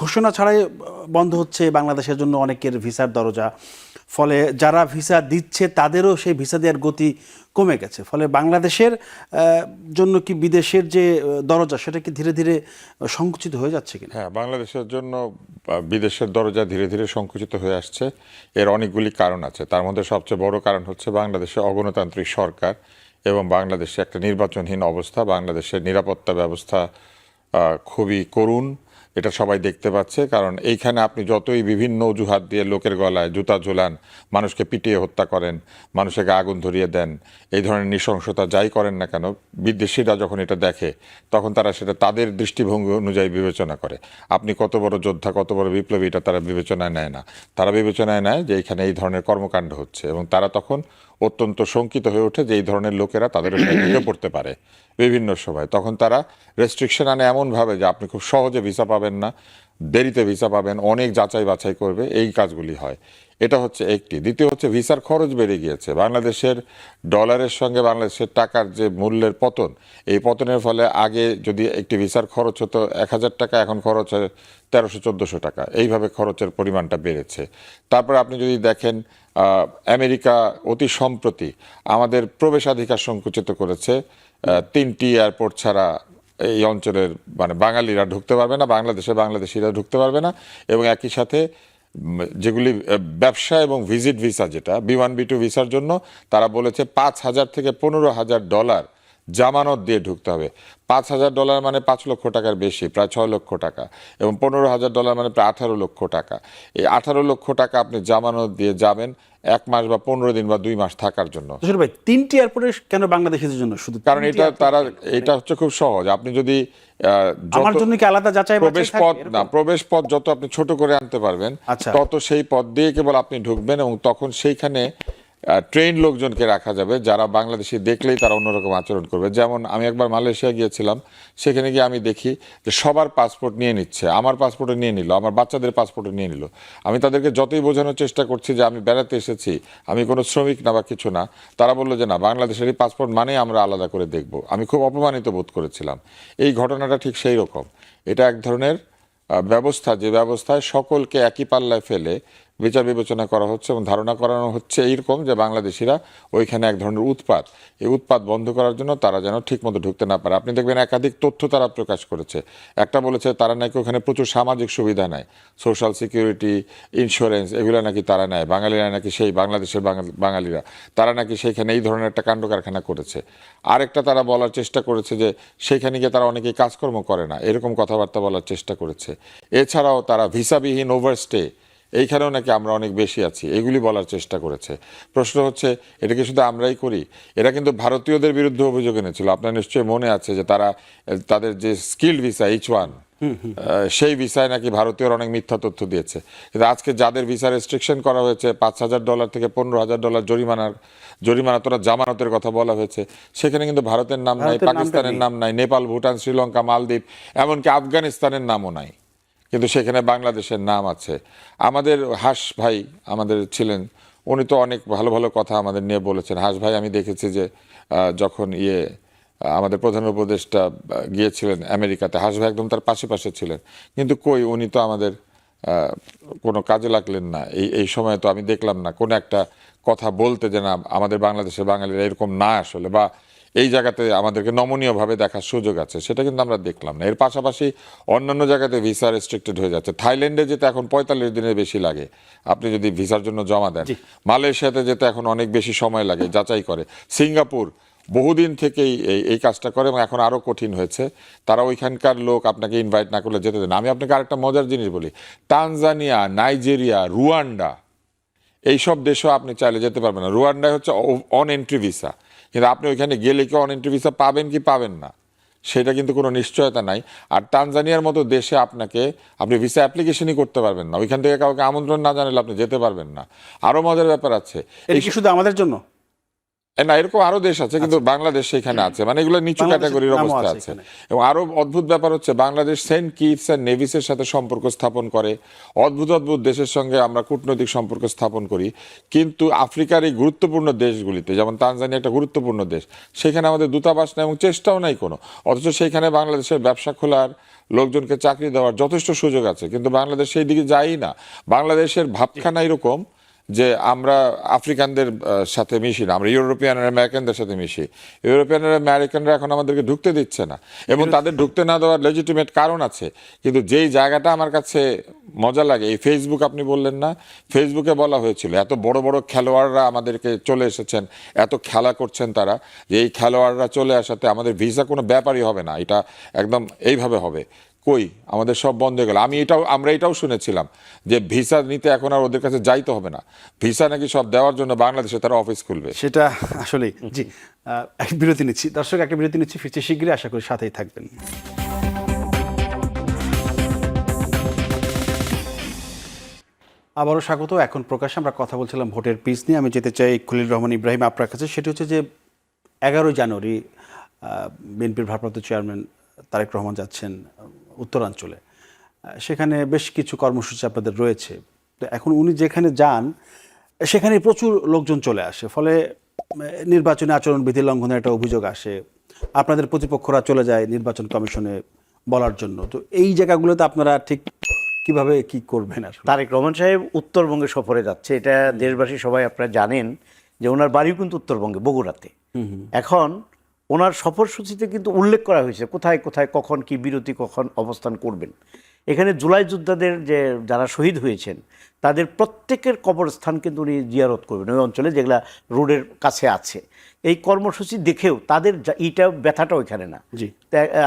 ঘোষণা ছাড়াই বন্ধ হচ্ছে বাংলাদেশের জন্য অনেকের ভিসার দরজা। ফলে যারা ভিসা দিচ্ছে, তাদেরও সেই ভিসা দেওয়ার গতি কমে গেছে। ফলে বাংলাদেশের জন্য কি বিদেশের যে দরজা, সেটা কি ধীরে ধীরে সংকুচিত হয়ে যাচ্ছে কিনা? হ্যাঁ বাংলাদেশের জন্য বিদেশের দরজা ধীরে ধীরে সংকুচিত হয়ে আসছে। এর অনেকগুলি কারণ আছে। তার মধ্যে সবচেয়ে বড় কারণ হচ্ছে বাংলাদেশে অগণতান্ত্রিক সরকার এবং বাংলাদেশে একটা নির্বাচনহীন অবস্থা। বাংলাদেশের নিরাপত্তা ব্যবস্থা খুবই করুণ। এটা সবাই দেখতে পাচ্ছে, কারণ এইখানে আপনি যতই বিভিন্ন অজুহাত দিয়ে লোকের গলায় জুতা ঝোলান, মানুষকে পিটিয়ে হত্যা করেন, মানুষকে আগুন ধরিয়ে দেন, এই ধরনের নৃশংসতা যাই করেন না কেন, বিদেশিরা যখন এটা দেখে, তখন তারা সেটা তাদের দৃষ্টিভঙ্গি অনুযায়ী বিবেচনা করে। আপনি কত বড় যোদ্ধা, কত বড় বিপ্লবী, এটা তারা বিবেচনায় নেয় না। তারা বিবেচনায় নেয় যে এখানে এই ধরনের কর্মকাণ্ড হচ্ছে এবং তারা তখন অত্যন্ত শঙ্কিত হয়ে ওঠে যে এই ধরনের লোকেরা তাদের ঢুকে পড়তে পারে বিভিন্ন সময়। তখন তারা রেস্ট্রিকশন আনে এমনভাবে যে আপনি খুব সহজে ভিসা পাবেন না। দেরিতে ভিসা পাবেন, অনেক যাচাই বাছাই করবে, এই কাজগুলি হয়। এটা হচ্ছে একটি। দ্বিতীয় হচ্ছে ভিসার খরচ বেড়ে গিয়েছে। বাংলাদেশের ডলারের সঙ্গে বাংলাদেশের টাকার যে মূল্যের পতন, এই পতনের ফলে আগে যদি একটি ভিসার খরচ হতো এক হাজার টাকা, এখন খরচ হয় তেরোশো, চোদ্দোশো টাকা। এইভাবে খরচের পরিমাণটা বেড়েছে। তারপরে আপনি যদি দেখেন আমেরিকা অতি সম্প্রতি আমাদের প্রবেশাধিকার সংকুচিত করেছে তিনটি এয়ারপোর্ট ছাড়া এই অঞ্চলের মানে বাঙালিরা ঢুকতে পারবে না, বাংলাদেশে বাংলাদেশিরা ঢুকতে পারবে না এবং একই সাথে যেগুলি ব্যবসা এবং ভিজিট ভিসা যেটা বি ওয়ান বি টু ভিসার জন্য তারা বলেছে পাঁচ হাজার থেকে পনেরো হাজার ডলার জামানত দিয়ে ঢুকতে হবে। পাঁচ হাজার ডলার মানে পাঁচ লক্ষ টাকার বেশি প্রায় ছয় লক্ষ টাকা এবং পনেরো হাজার ডলার মানে প্রায় আঠারো লক্ষ টাকা। এই আঠারো লক্ষ টাকা আপনি জামানত দিয়ে যাবেন এক মাস বা পনেরো দিন বা দুই মাস থাকার জন্য। ভাই তিনটি এয়ারপোর্টে কেন বাংলাদেশের জন্য? শুধু কারণ এটা তারা এটা হচ্ছে খুব সহজ। আপনি যদি আহ, আমার জন্য কি আলাদা যাচাই প্রবেশ পথ না প্রবেশ পথ যত আপনি ছোট করে আনতে পারবেন আচ্ছা। তত সেই পথ দিয়ে কেবল আপনি ঢুকবেন এবং তখন সেইখানে ট্রেন লোকজনকে রাখা যাবে, যারা বাংলাদেশি দেখলেই তারা অন্যরকম আচরণ করবে। যেমন আমি একবার মালয়েশিয়া গিয়েছিলাম, সেখানে গিয়ে আমি দেখি যে সবার পাসপোর্ট নিয়ে নিচ্ছে, আমার পাসপোর্টও নিয়ে নিল, আমার বাচ্চাদের পাসপোর্টও নিয়ে নিল। আমি তাদেরকে যতই বোঝানোর চেষ্টা করছি যে আমি বেড়াতে এসেছি, আমি কোনো শ্রমিক না বা কিছু না, তারা বলল যে না, বাংলাদেশেরই পাসপোর্ট মানে আমরা আলাদা করে দেখব। আমি খুব অপমানিত বোধ করেছিলাম। এই ঘটনাটা ঠিক সেই রকম। এটা এক ধরনের ব্যবস্থা, যে ব্যবস্থায় সকলকে একই পাল্লায় ফেলে বিচার বিবেচনা করা হচ্ছে এবং ধারণা করানো হচ্ছে এইরকম যে বাংলাদেশিরা ওইখানে এক ধরনের উৎপাত। এই উৎপাত বন্ধ করার জন্য তারা যেন ঠিকমতো ঢুকতে না পারে। আপনি দেখবেন একাধিক তথ্য তারা প্রকাশ করেছে। একটা বলেছে তারা নাকি ওখানে প্রচুর সামাজিক সুবিধা নেয়। সোশ্যাল সিকিউরিটি ইন্স্যুরেন্স এগুলো নাকি তারা নেয়। বাঙালিরা নাকি সেই বাংলাদেশের বাঙাল- বাঙালিরা। তারা নাকি সেইখানে এই ধরনের একটা কাণ্ড কারখানা করেছে। আরেকটা তারা বলার চেষ্টা করেছে যে সেইখানে গিয়ে তারা অনেকেই কাজকর্ম করে না। এরকম কথাবার্তা বলার চেষ্টা করেছে। এছাড়াও তারা ভিসাবিহীন ওভারস্টে এইখানেও নাকি আমরা অনেক বেশি আছি। এগুলি বলার চেষ্টা করেছে। প্রশ্ন হচ্ছে এটা কি শুধু আমরাই করি? এরা কিন্তু ভারতীয়দের বিরুদ্ধে অভিযোগ এনেছিল। আপনার নিশ্চয়ই মনে আছে যে তারা তাদের যে স্কিল ভিসা এইচ ওয়ান সেই ভিসায় নাকি ভারতীয়রা অনেক মিথ্যা তথ্য দিয়েছে। কিন্তু আজকে যাদের ভিসা রেস্ট্রিকশন করা হয়েছে পাঁচ হাজার ডলার থেকে পনেরো হাজার ডলার জরিমানার জরিমানা তোরা জামানতের কথা বলা হয়েছে সেখানে কিন্তু ভারতের নাম নাই পাকিস্তানের নাম নাই নেপাল ভুটান শ্রীলঙ্কা মালদ্বীপ এমনকি আফগানিস্তানের নামও নাই। কিন্তু সেখানে বাংলাদেশের নাম আছে। আমাদের হাস ভাই আমাদের ছিলেন, উনি তো অনেক ভালো ভালো কথা আমাদের নিয়ে বলেছেন। হাস ভাই, আমি দেখেছি যে যখন ইয়ে আমাদের প্রধান উপদেষ্টা গিয়েছিলেন আমেরিকাতে, হাস ভাই একদম তার পাশে পাশে ছিলেন। কিন্তু কই, উনি তো আমাদের কোনো কাজে লাগলেন না। এই এই সময় তো আমি দেখলাম না, কোনো একটা কথা বলতে যে না আমাদের বাংলাদেশের বাঙালিরা এরকম না আসলে, বা এই জায়গাতে আমাদেরকে নমনীয়ভাবে দেখার সুযোগ আছে সেটা কিন্তু আমরা দেখলাম না। এর পাশাপাশি অন্যান্য জায়গাতে ভিসা রেস্ট্রিক্টেড হয়ে যাচ্ছে। থাইল্যান্ডে যেতে এখন পঁয়তাল্লিশ দিনের বেশি লাগে। আপনি যদি ভিসার জন্য জমা দেন মালয়েশিয়াতে যেতে এখন অনেক বেশি সময় লাগে যাচাই করে। সিঙ্গাপুর বহুদিন থেকেই এই এই কাজটা করে এবং এখন আরও কঠিন হয়েছে। তারা ওইখানকার লোক আপনাকে ইনভাইট না করলে যেতে দেন আমি আপনাকে আরেকটা মজার জিনিস বলি। তানজানিয়া নাইজেরিয়া রুয়ান্ডা এইসব দেশেও আপনি চাইলে যেতে পারবেন না। রুয়ান্ডায় হচ্ছে অন এন্ট্রি ভিসা কিন্তু আপনি ওইখানে গেলে কি অন এন্ট্রি ভিসা পাবেন কি পাবেন না? সেটা কিন্তু কোনো নিশ্চয়তা নাই। আর তানজানিয়ার মতো দেশে আপনাকে আপনি ভিসা অ্যাপ্লিকেশনই করতে পারবেন না। ওইখান থেকে কাউকে আমন্ত্রণ না জানালে আপনি যেতে পারবেন না। আরও মজার ব্যাপার আছে। এটা কি শুধু আমাদের জন্য? না এরকম আরও দেশ আছে কিন্তু বাংলাদেশ সেখানে আছে। মানে এগুলো নিচু ক্যাটাগরির অবস্থা আছে এবং আরও অদ্ভুত ব্যাপার হচ্ছে বাংলাদেশ সেন্ট কিটস এন্ড নেভিসের সাথে সম্পর্ক স্থাপন করে। অদ্ভুত অদ্ভুত দেশের সঙ্গে আমরা কূটনৈতিক সম্পর্ক স্থাপন করি। কিন্তু আফ্রিকার এই গুরুত্বপূর্ণ দেশগুলিতে যেমন তানজানিয়া একটা গুরুত্বপূর্ণ দেশ সেখানে আমাদের দূতাবাস নেই এবং চেষ্টাও নাই কোনো। অথচ সেখানে বাংলাদেশের ব্যবসা খোলার লোকজনকে চাকরি দেওয়ার যথেষ্ট সুযোগ আছে। কিন্তু বাংলাদেশ সেই দিকে যাই না। বাংলাদেশের ভাবখানা এরকম যে আমরা আফ্রিকানদের সাথে মিশি না আমরা ইউরোপিয়ান আর আমেরিকানদের সাথে মিশি। ইউরোপিয়ান আর আমেরিকানরা এখন আমাদেরকে ঢুকতে দিচ্ছে না। এবং তাদের ঢুকতে না দেওয়ার লেজিটিমেট কারণ আছে। কিন্তু যেই জায়গাটা আমার কাছে মজা লাগে এই ফেসবুক আপনি বললেন না ফেসবুকে বলা হয়েছিল এত বড় বড় খেলোয়াড়রা আমাদেরকে চলে এসেছেন এত খেলা করছেন তারা যে এই খেলোয়াড়রা চলে আসাতে আমাদের ভিসা কোনো ব্যাপারই হবে না। এটা একদম এইভাবে হবে। কই? আমাদের সব বন্ধ হয়ে গেল। আমি এটাও, আমরা এটাও শুনেছিলাম যে ভিসা নিতে এখন আর ওদের কাছে যাইতে হবে না। ভিসা নাকি সব দেওয়ার জন্য বাংলাদেশে তারা অফিস খুলবে। সেটা আসলে জি। এক বিরতি নিচ্ছি। দর্শক, একটা বিরতি নিচ্ছি। ফিরছি শীঘ্রই। আশা করি সাথেই থাকবেন। আবারও স্বাগত। এখন প্রকাশ্যে আমরা কথা বলছিলাম ভোটের পিস নিয়ে। আমি যেতে চাই খলিল রহমান ইব্রাহিম আপনার কাছে। সেটি হচ্ছে যে এগারোই জানুয়ারি বিএনপির ভারপ্রাপ্ত চেয়ারম্যান তারেক রহমান যাচ্ছেন উত্তরাঞ্চলে। সেখানে বেশ কিছু কর্মসূচি আপনাদের রয়েছে। তো এখন উনি যেখানে যান সেখানে প্রচুর লোকজন চলে আসে। ফলে নির্বাচনী আচরণবিধি লঙ্ঘনের একটা অভিযোগ আসে। আপনাদের প্রতিপক্ষরা চলে যায় নির্বাচন কমিশনে বলার জন্য। তো এই জায়গাগুলোতে আপনারা ঠিক কীভাবে কি করবেন আসলে? তারেক রহমান সাহেব উত্তরবঙ্গে সফরে যাচ্ছে। এটা দেশবাসী সবাই আপনারা জানেন যে ওনার বাড়িও কিন্তু উত্তরবঙ্গে বগুড়াতে। এখন ওনার সফরসূচিতে কিন্তু উল্লেখ করা হয়েছে কোথায় কোথায় কখন কি বিরতি কখন অবস্থান করবেন। এখানে জুলাই যোদ্ধাদের যে যারা শহীদ হয়েছেন তাদের প্রত্যেকের কবরস্থান কিন্তু উনি জিয়ারত করবেন ওই অঞ্চলে যেগুলা রোডের কাছে আছে। এই কর্মসূচি দেখেও তাদের এইটা ব্যথাটা ওইখানে না। জি।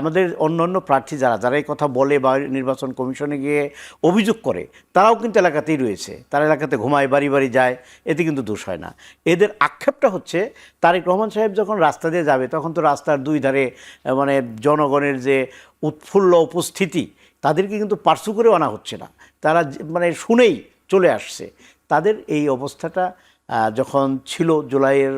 আমাদের অন্য অন্য প্রার্থী যারা যারা এই কথা বলে বা নির্বাচন কমিশনে গিয়ে অভিযোগ করে তারাও কিন্তু এলাকাতেই রয়েছে। তারা এলাকাতে ঘুমায় বাড়ি বাড়ি যায় এতে কিন্তু দোষ হয় না। এদের আক্ষেপটা হচ্ছে তারেক রহমান সাহেব যখন রাস্তা দিয়ে যাবে তখন তো রাস্তার দুই ধারে মানে জনগণের যে উৎফুল্ল উপস্থিতি তাদেরকে কিন্তু পার্সু করেও আনা হচ্ছে না। তারা মানে শুনেই চলে আসছে। তাদের এই অবস্থাটা যখন ছিল জুলাইয়ের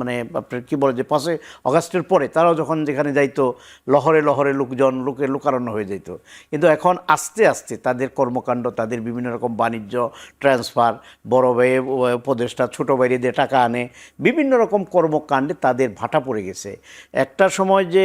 মানে আপনার কী বলে যে পাঁচই অগাস্টের পরে তারাও যখন যেখানে যাইতো, লহরে লহরে লোকজন লোকের লোকারণ্য হয়ে যেত কিন্তু এখন আস্তে আস্তে তাদের কর্মকাণ্ড, তাদের বিভিন্ন রকম বাণিজ্য, ট্রান্সফার, বড় ভাইয়ে উপদেষ্টা, ছোটো বাইরে দিয়ে টাকা আনে, বিভিন্ন রকম কর্মকাণ্ডে তাদের ভাটা পড়ে গেছে। একটা সময় যে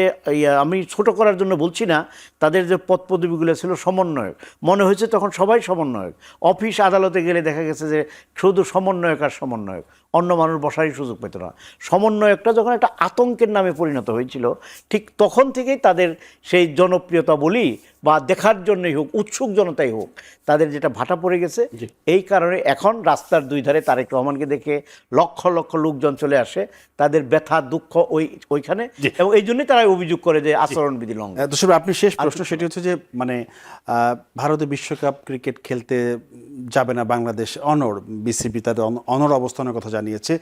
আমি ছোট করার জন্য বলছি না, তাদের যে পদ পদবিগুলো ছিল সমন্বয়ক। মনে হয়েছে তখন সবাই সমন্বয়ক। অফিস আদালতে গেলে দেখা গেছে যে শুধু সমন্বয়ক আর সমন্বয়ক। অন্য মানুষ বসারই সুযোগ পেত না। সমন্বয়কটা যখন একটা আতঙ্কের নামে পরিণত হয়েছিল ঠিক তখন থেকেই তাদের সেই জনপ্রিয়তা বলি বা দেখার জন্যই হোক উৎসুক জনতাই হোক তাদের যেটা ভাটা পড়ে গেছে। এই কারণে এখন রাস্তার দুই ধারে তারেক রহমানকে দেখে লক্ষ লক্ষ লোকজন চলে আসে তাদের ব্যথা দুঃখ ওই ওইখানে এবং এই জন্যই তারা অভিযোগ করে যে আচরণবিধি লঙ্ঘন দর্শক আপনি শেষ প্রশ্ন সেটি হচ্ছে যে মানে ভারতে বিশ্বকাপ ক্রিকেট খেলতে যাবে না বাংলাদেশ অনর বিসিবি তাদের অন- অনর অবস্থানের কথা জানিয়েছে।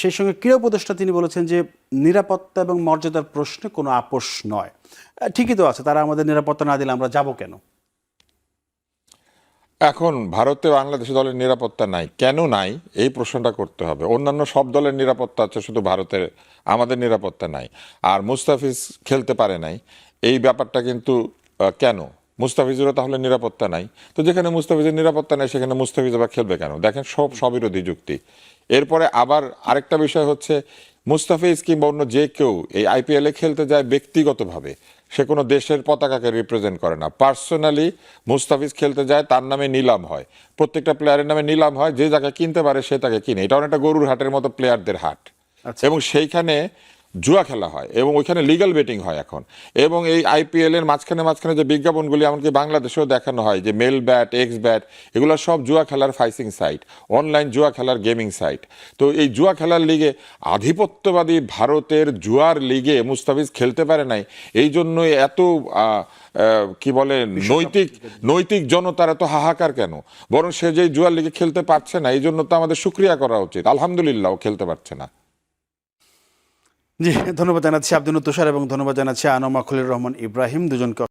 সেই সঙ্গে ক্রীড়া উপদেষ্টা তিনি বলেছেন যে, নিরাপত্তা এবং মর্যাদার প্রশ্নে কোনো আপোষ নয়। ঠিকই তো আছে, তারা আমাদের নিরাপত্তা না দিলে আমরা যাব কেন? এখন ভারতে বাংলাদেশ দলের নিরাপত্তা নাই। কেন নাই? এই প্রশ্নটা করতে হবে। অন্যান্য সব দলের নিরাপত্তা আছে, শুধু ভারতের, আমাদের নিরাপত্তা নাই। আর মুস্তাফিজ খেলতে পারে নাই। এই ব্যাপারটা কিন্তু কেন? মুস্তাফিজেরও তাহলে নিরাপত্তা নাই। তো যেখানে মুস্তাফিজের নিরাপত্তা নাই, সেখানে মুস্তাফিজ আবার খেলবে কেন? দেখেন সব স্ববিরোধী যুক্তি। এরপরে আবার আরেকটা বিষয় হচ্ছে মুস্তাফিজ কিংবা অন্য যে কেউ এই আইপিএলে খেলতে যায় ব্যক্তিগতভাবে সে কোনো দেশের পতাকাকে রিপ্রেজেন্ট করে না। পার্সোনালি মুস্তাফিজ খেলতে যায় তার নামে নিলাম হয়। প্রত্যেকটা প্লেয়ারের নামে নিলাম হয় যে যাকে কিনতে পারে সে তাকে কিনে। এটা অনেকটা গরুর হাটের মতো প্লেয়ারদের হাট। এবং সেইখানে জুয়া খেলা হয় এবং ওইখানে লিগাল বেটিং হয় এখন। এবং এই আইপিএল এর মাঝখানে মাঝখানে যে বিজ্ঞাপনগুলি এমনকি বাংলাদেশেও দেখানো হয় যে মেল ব্যাট এক্স ব্যাট এগুলো সব জুয়া খেলার ফাইসিং সাইট অনলাইন জুয়া খেলার গেমিং সাইট তো এই জুয়া খেলার লিগে আধিপত্যবাদী ভারতের জুয়ার লিগে মুস্তাফিজ খেলতে পারে নাই। এই জন্যই এত কি বলে নৈতিক নৈতিক জনতার এত হাহাকার কেন? বরং সে যে জুয়ার লিগে খেলতে পারছে না এই জন্য তো আমাদের সুক্রিয়া করা উচিত। আলহামদুলিল্লাহ ও খেলতে পারছে না। জি ধন্যবাদ জানাচ্ছি আব্দুল তুষার এবং ধন্যবাদ জানাচ্ছি আনোমা খলিল রহমান ইব্রাহিম। দুজনকে